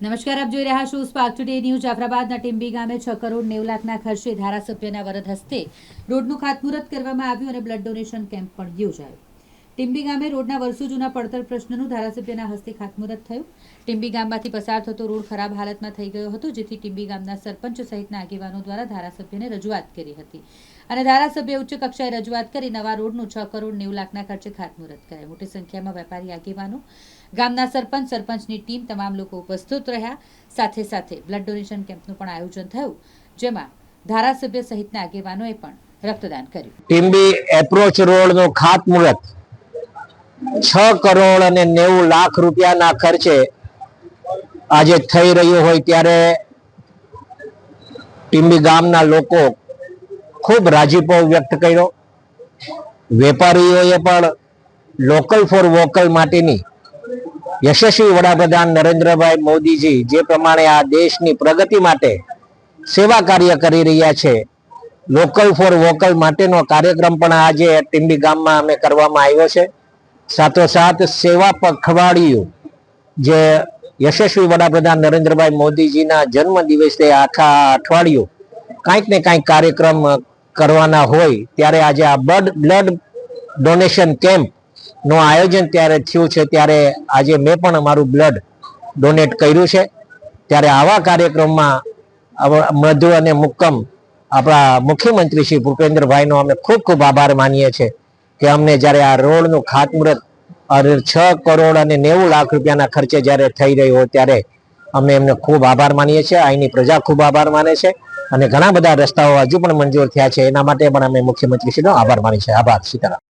નમસ્કાર, આપ જોઈ રહ્યા છો સ્પાર્ક ટુડે ન્યૂઝ જાફરાબાદના ટીમ્બી ગામે છ કરોડ નેવ લાખના ખર્ચે ધારાસભ્યના વરદ હસ્તે રોડનું ખાતમુહૂર્ત કરવામાં આવ્યું અને બ્લડ ડોનેશન કેમ્પ પણ યોજાયો. ટીમ્બી ગામે રોડના વર્ષો જૂના પડતર પ્રશ્નનું ધારાસભ્યના હસ્તે ખાતમુહૂર્ત થયું. ટીમ્બી ગામમાંથી પસાર થતો રોડ ખરાબ હાલતમાં થઈ ગયો હતો, જેથી ટીમ્બી ગામના સરપંચ સહિતના આગેવાનો દ્વારા ધારાસભ્યને રજૂઆત કરી હતી. અને ધારાસભ્ય ઉચ્ચ કક્ષાએ રજૂઆત કરી નવા રોડનું છ કરોડ નેવું લાખના ખર્ચે ખાતમુહૂર્ત કરાયું. મોટી સંખ્યામાં વેપારી આગેવાનો, ગામના સરપંચ, સરપંચની ટીમ તમામ લોકો ઉપસ્થિત રહ્યા. સાથે સાથે બ્લડ ડોનેશન કેમ્પનું પણ આયોજન થયું, જેમાં ધારાસભ્ય સહિતના આગેવાનોએ પણ રક્તદાન કર્યું. ટીમ્બી એપ્રોચ રોડનું ખાતમુહૂર્ત છ કરોડ અને નેવું લાખ રૂપિયાના ખર્ચે આજે થઈ રહ્યું હોય ત્યારે ટીમ્બી ગામના લોકો ખૂબ રાજીપો વ્યક્ત કર્યો. વેપારીઓએ પણ લોકલ ફોર વોકલ માટેની યશસ્વી વડાપ્રધાન નરેન્દ્રભાઈ મોદીજી જે પ્રમાણે આ દેશની પ્રગતિ માટે સેવા કાર્ય કરી રહ્યા છે લોકલ ફોર વોકલ માટેનો કાર્યક્રમ પણ આજે ટીમ્બી ગામમાં અમે કરવામાં આવ્યો છે. સાથોસાથ સેવા પખવાડિયું, જે યશસ્વી વડાપ્રધાન નરેન્દ્રભાઈ મોદીજીના જન્મ દિવસે આખા અઠવાડિયું કાંઈક ને કાંઈક કાર્યક્રમ કરવાના હોય, ત્યારે આજે આ બ્લડ બ્લડ ડોનેશન કેમ્પનું આયોજન ત્યારે થયું છે, ત્યારે આજે મેં પણ અમારું બ્લડ ડોનેટ કર્યું છે. ત્યારે આવા કાર્યક્રમમાં મધુ અને મુક્કમ આપણા મુખ્યમંત્રી શ્રી ભૂપેન્દ્રભાઈનો અમે ખૂબ ખૂબ આભાર માનીએ છીએ. કે અમને જ્યારે આ રોડનું ખાતમુહૂર્ત છ કરોડ અને નેવું લાખ રૂપિયાના ખર્ચે જ્યારે થઈ રહ્યો ત્યારે અમે એમને ખૂબ આભાર માનીએ છીએ. અહીંની પ્રજા ખૂબ આભાર માને છે અને ઘણા બધા રસ્તાઓ હજુ પણ મંજૂર થયા છે. એના માટે પણ અમે મુખ્યમંત્રીશ્રીનો આભાર માની છે આભાર, સીતારામ.